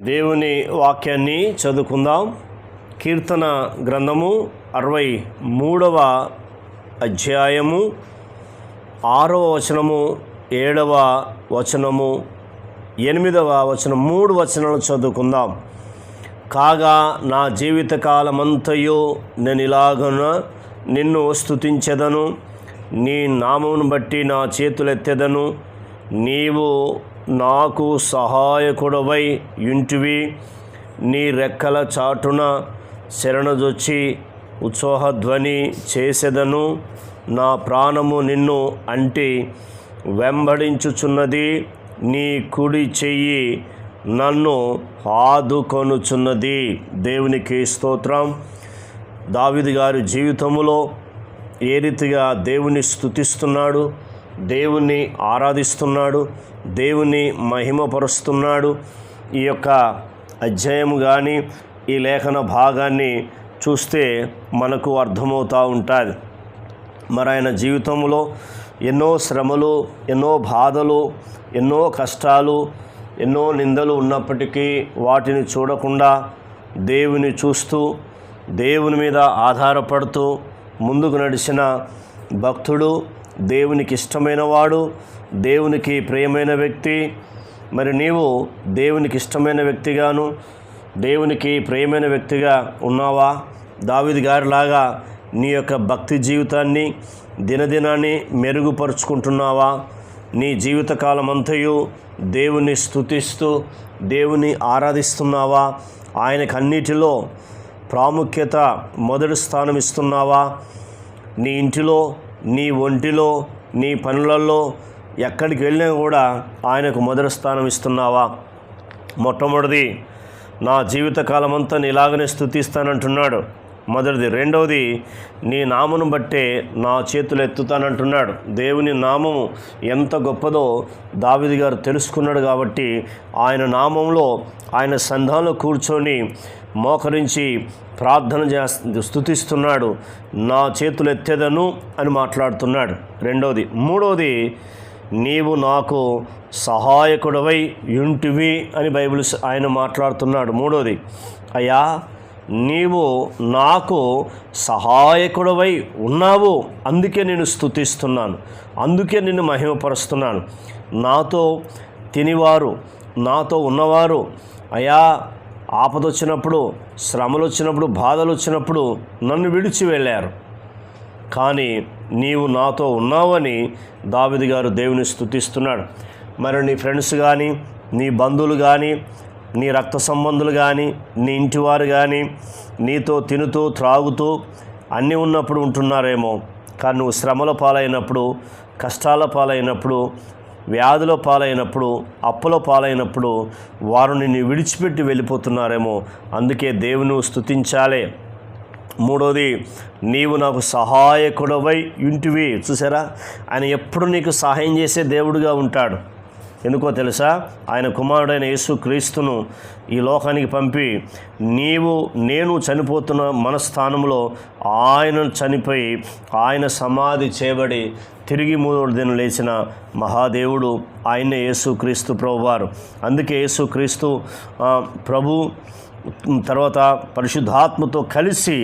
దేవుని వాక్యాన్ని చదువుకుందాం. కీర్తన గ్రంథము అరవై మూడవ అధ్యాయము ఆరవ వచనము ఏడవ వచనము ఎనిమిదవ వచనం మూడు వచనాలు చదువుకుందాం. కాగా నా జీవితకాలమంతయు నేను ఇలాగన నిన్ను స్తుతించెదను. నీ నామమును బట్టి నా చేతులెత్తెదను. నీవు నాకు సహాయకుడవై ఇంటివి నీ రెక్కల చాటున శరణజొచ్చి ఉత్సాహధ్వని చేసెదను. నా ప్రాణము నిన్ను అంటి వెంబడించుచున్నది నీ కుడి చెయ్యి నన్ను ఆదుకొనుచున్నది. దేవునికి స్తోత్రం. దావిది గారి జీవితములో ఏ రీతిగా దేవుని స్తుతిస్తున్నాడు? దేవుణ్ణి ఆరాధిస్తున్నాడు దేవుణ్ణి మహిమపరుస్తున్నాడు. ఈ యొక్క అధ్యాయము కానీ ఈ లేఖన భాగాన్ని చూస్తే మనకు అర్థమవుతూ ఉంటుంది. మరి ఆయన జీవితంలో ఎన్నో శ్రమలు ఎన్నో బాధలు ఎన్నో కష్టాలు ఎన్నో నిందలు ఉన్నప్పటికీ వాటిని చూడకుండా దేవుని చూస్తూ దేవుని మీద ఆధారపడుతూ ముందుకు నడిచిన భక్తుడు దేవునికి ఇష్టమైన వాడు దేవునికి ప్రియమైన వ్యక్తి. మరి నీవు దేవునికి ఇష్టమైన వ్యక్తిగాను దేవునికి ప్రియమైన వ్యక్తిగా ఉన్నావా? దావిది గారిలాగా నీ యొక్క భక్తి జీవితాన్ని దినదినాన్ని మెరుగుపరుచుకుంటున్నావా? నీ జీవితకాలం అంతయు దేవుని స్తుతిస్తూ దేవుని ఆరాధిస్తున్నావా? ఆయనకు అన్నిటిలో ప్రాముఖ్యత మొదటి స్థానం ఇస్తున్నావా నీ ఇంటిలో నీ ఒంటిలో నీ పనులలో ఎక్కడికి వెళ్ళినా కూడా ఆయనకు మొదటి స్థానం ఇస్తున్నావా? మొట్టమొదటిది నా జీవితకాలం అంతా స్థుతిస్తానంటున్నాడు. మొదటిది. రెండవది నీ నామను బట్టే నా చేతులు ఎత్తుతానంటున్నాడు. దేవుని నామము ఎంత గొప్పదో దావిది గారు తెలుసుకున్నాడు కాబట్టి ఆయన నామంలో ఆయన సంఘంలో కూర్చొని మోకరించి ప్రార్థన చేస్తు స్థుతిస్తున్నాడు నా చేతులు ఎత్తేదను అని మాట్లాడుతున్నాడు. రెండవది. మూడవది నీవు నాకు సహాయకుడవై యుంటివి అని బైబిల్ ఆయన మాట్లాడుతున్నాడు. మూడవది అయ్యా నీవు నాకు సహాయకుడవై ఉన్నావు. అందుకే నేను స్థుతిస్తున్నాను అందుకే నిన్ను మహిమపరుస్తున్నాను. నాతో తినివారు నాతో ఉన్నవారు. అయా ఆపద వచ్చినప్పుడు శ్రమలు వచ్చినప్పుడు బాధలు వచ్చినప్పుడు నన్ను విడిచి వెళ్ళారు. కానీ నీవు నాతో ఉన్నావని దావిది గారు దేవుని స్థుతిస్తున్నాడు మరి నీ ఫ్రెండ్స్ కానీ నీ బంధువులు కానీ నీ రక్త సంబంధులు కానీ నీ ఇంటివారు కానీ నీతో తినుతూ త్రాగుతూ అన్నీ ఉన్నప్పుడు ఉంటున్నారేమో. కానీ నువ్వు శ్రమల పాలైనప్పుడు కష్టాల పాలైనప్పుడు వ్యాధుల పాలైనప్పుడు అప్పుల పాలైనప్పుడు వారు నిన్ను విడిచిపెట్టి వెళ్ళిపోతున్నారేమో. అందుకే దేవుని స్తుతించాలే. మూడోది నీవు నాకు సహాయకుడవై ఇంటివి చూసారా? ఆయన ఎప్పుడు నీకు సహాయం చేసే దేవుడుగా ఉంటాడు. ఎందుకో తెలుసా? ఆయన కుమారుడైన యేసు క్రీస్తును ఈ లోకానికి పంపి నీవు నేను చనిపోతున్న మన స్థానంలో ఆయన చనిపోయి ఆయన సమాధి చేయబడి తిరిగి మూడు దినం లేచిన మహాదేవుడు ఆయనే యేసు క్రీస్తు ప్రభువారు. అందుకే యేసు క్రీస్తు ప్రభు తర్వాత పరిశుద్ధాత్మతో కలిసి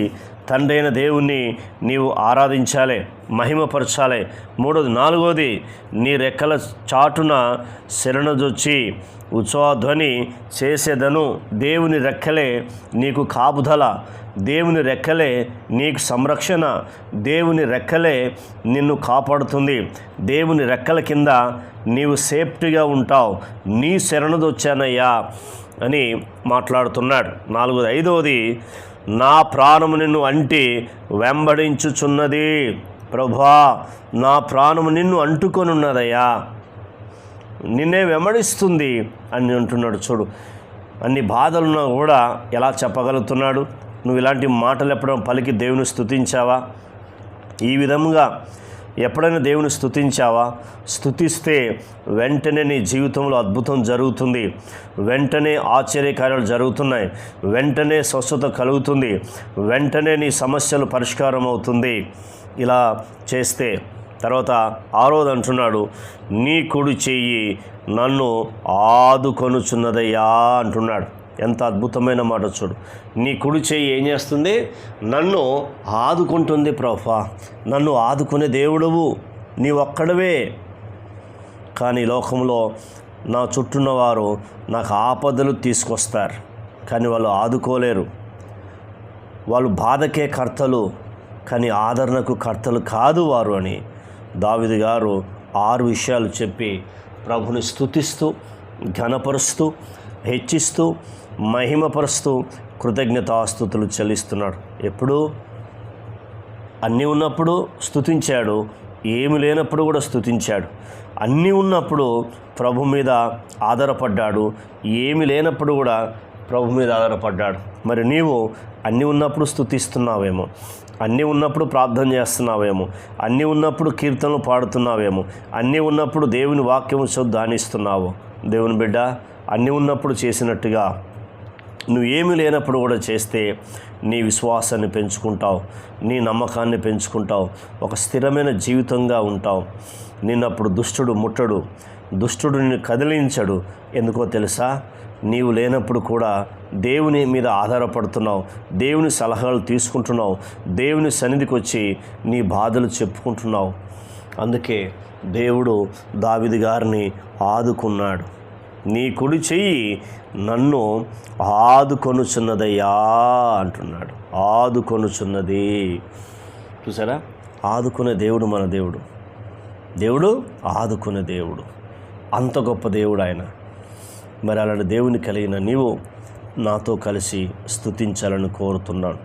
తండ్రైన దేవుణ్ణి నీవు ఆరాధించాలి మహిమపరచాలి. మూడోది నాలుగోది నీ రెక్కల చాటున శరణజొచ్చి ఉత్సవధ్వని చేసేదను. దేవుని రెక్కలే నీకు కాపుదల దేవుని రెక్కలే నీకు సంరక్షణ దేవుని రెక్కలే నిన్ను కాపాడుతుంది. దేవుని రెక్కల కింద నీవు సేఫ్టీగా ఉంటావు. నీ శరణదొచ్చానయ్యా. అని మాట్లాడుతున్నాడు. నాలుగోది ఐదవది నా ప్రాణము నిన్ను అంటి వెంబడించుచున్నది. ప్రభా నా ప్రాణము నిన్ను అంటుకొని ఉన్నదయ్యా నిన్నే వెంబడిస్తుంది అని అంటున్నాడు. చూడు అన్ని బాధలున్నా కూడా ఎలా చెప్పగలుగుతున్నాడు? నువ్వు ఇలాంటి మాటలు చెప్పడం పలికి దేవుని స్థుతించావా? ఈ విధముగా ఎప్పుడైనా దేవుని స్థుతించావా స్థుతిస్తే వెంటనే నీ జీవితంలో అద్భుతం జరుగుతుంది. వెంటనే ఆశ్చర్యకార్యాలు జరుగుతున్నాయి. వెంటనే స్వస్థత కలుగుతుంది. వెంటనే నీ సమస్యలు పరిష్కారం అవుతుంది. ఇలా చేస్తే తర్వాత ఆరోది అంటున్నాడు నీ కుడి చెయ్యి నన్ను ఆదుకొనుచున్నదయ్యా అంటున్నాడు. ఎంత అద్భుతమైన మాట చూడు. నీ కుడి చేయి ఏం చేస్తుంది? నన్ను ఆదుకుంటుంది ప్రభా నన్ను ఆదుకునే దేవుడవు నీ ఒక్కడవే. కానీ లోకంలో నా చుట్టూన్న వారు నాకు ఆపదలు తీసుకొస్తారు. కానీ వాళ్ళు ఆదుకోలేరు. వాళ్ళు బాధకే కర్తలు కానీ ఆదరణకు కర్తలు కాదు వారు అని దావిది గారు ఆరు విషయాలు చెప్పి ప్రభుని స్తుతిస్తూ ఘనపరుస్తూ హెచ్చిస్తూ మహిమపరుస్తూ కృతజ్ఞతాస్తుతులు చెల్లిస్తున్నాడు. ఎప్పుడు? అన్నీ ఉన్నప్పుడు స్థుతించాడు ఏమి లేనప్పుడు కూడా స్థుతించాడు అన్నీ ఉన్నప్పుడు ప్రభు మీద ఆధారపడ్డాడు. ఏమి లేనప్పుడు కూడా ప్రభు మీద ఆధారపడ్డాడు. మరి నీవు అన్నీ ఉన్నప్పుడు స్థుతిస్తున్నావేమో అన్నీ ఉన్నప్పుడు ప్రార్థన చేస్తున్నావేమో? అన్నీ ఉన్నప్పుడు కీర్తనలు పాడుతున్నావేమో? అన్నీ ఉన్నప్పుడు దేవుని వాక్యం ధ్యానిస్తున్నావు? దేవుని బిడ్డ అన్నీ ఉన్నప్పుడు చేసినట్టుగా నువ్వు ఏమీ లేనప్పుడు కూడా చేస్తే నీ విశ్వాసాన్ని పెంచుకుంటావు నీ నమ్మకాన్ని పెంచుకుంటావు ఒక స్థిరమైన జీవితంగా ఉంటావు. నిన్నప్పుడు దుష్టుడు ముట్టడు దుష్టుడు నిన్ను కదిలించడు. ఎందుకో తెలుసా? నీవు లేనప్పుడు కూడా దేవుని మీద ఆధారపడుతున్నావు దేవుని సలహాలు తీసుకుంటున్నావు దేవుని సన్నిధికి వచ్చి నీ బాధలు చెప్పుకుంటున్నావు. అందుకే దేవుడు దావిది గారిని ఆదుకున్నాడు. నీ కుడి చెయ్యి నన్ను ఆదుకొనుచున్నదయ్యా అంటున్నాడు. ఆదుకొనుచున్నది. చూసారా? ఆదుకునే దేవుడు మన దేవుడు. దేవుడు ఆదుకునే దేవుడు. అంత గొప్ప దేవుడు ఆయన. మరి అలాంటి దేవుని కలిగిన నీవు నాతో కలిసి స్తుతించాలని కోరుతున్నాను.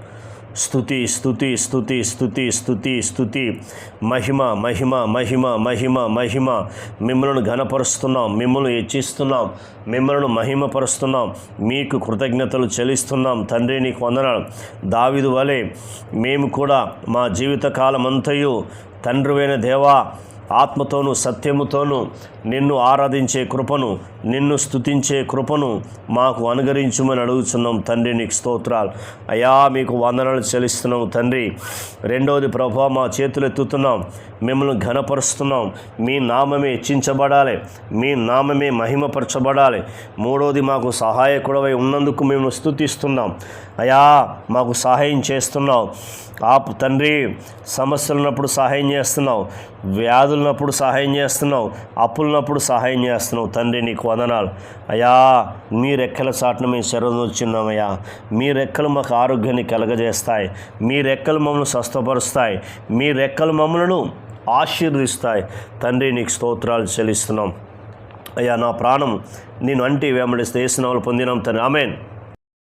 స్థుతి స్తుతి స్తుతి స్తుతి స్తుతి స్థుతి మహిమ మహిమ మహిమ మహిమ మహిమ. మిమ్మల్ని ఘనపరుస్తున్నాం మిమ్మల్ని హెచ్చిస్తున్నాం మిమ్మల్ని మహిమపరుస్తున్నాం. మీకు కృతజ్ఞతలు చెల్లిస్తున్నాం. తండ్రి నీకు వందనాలు. దావిదు వలె మేము కూడా మా జీవిత కాలమంతయు తండ్రివైన దేవా ఆత్మతోనూ సత్యముతోనూ నిన్ను ఆరాధించే కృపను నిన్ను స్థుతించే కృపను మాకు అనుగరించుమని అడుగుతున్నాం తండ్రి నీకు స్తోత్రాలు. అయా మీకు వందనాలు చెల్లిస్తున్నాం తండ్రి. రెండవది ప్రభా మా చేతులు ఎత్తుతున్నాం. మిమ్మల్ని ఘనపరుస్తున్నాం. మీ నామమే హెచ్చించబడాలి. మీ నామమే మహిమపరచబడాలి. మూడవది మాకు సహాయకుడవై ఉన్నందుకు మేము స్థుతిస్తున్నాం అయా మాకు సహాయం చేస్తున్నావు. ఆపు తండ్రి సమస్యలు ఉన్నప్పుడు సహాయం చేస్తున్నావు. వ్యాధులున్నప్పుడు సహాయం చేస్తున్నావు. అప్పులున్నప్పుడు సహాయం చేస్తున్నావు తండ్రి నీకు వదనాలు. అయ్యా మీ రెక్కల చాటున మేము శరణు వచ్చిన్నామయ్యా మీ రెక్కలు మాకు ఆరోగ్యాన్ని కలగజేస్తాయి. మీ రెక్కలు మమ్మల్ని స్వస్థపరుస్తాయి. మీ రెక్కలు మమ్మలను ఆశీర్వదిస్తాయి. తండ్రి నీకు స్తోత్రాలు చెల్లిస్తున్నాం. అయ్యా నా ప్రాణం నేను అంటే వెంబడిస్తే వేసిన వాళ్ళు పొందినాం తండ్రి. ఆమెన్.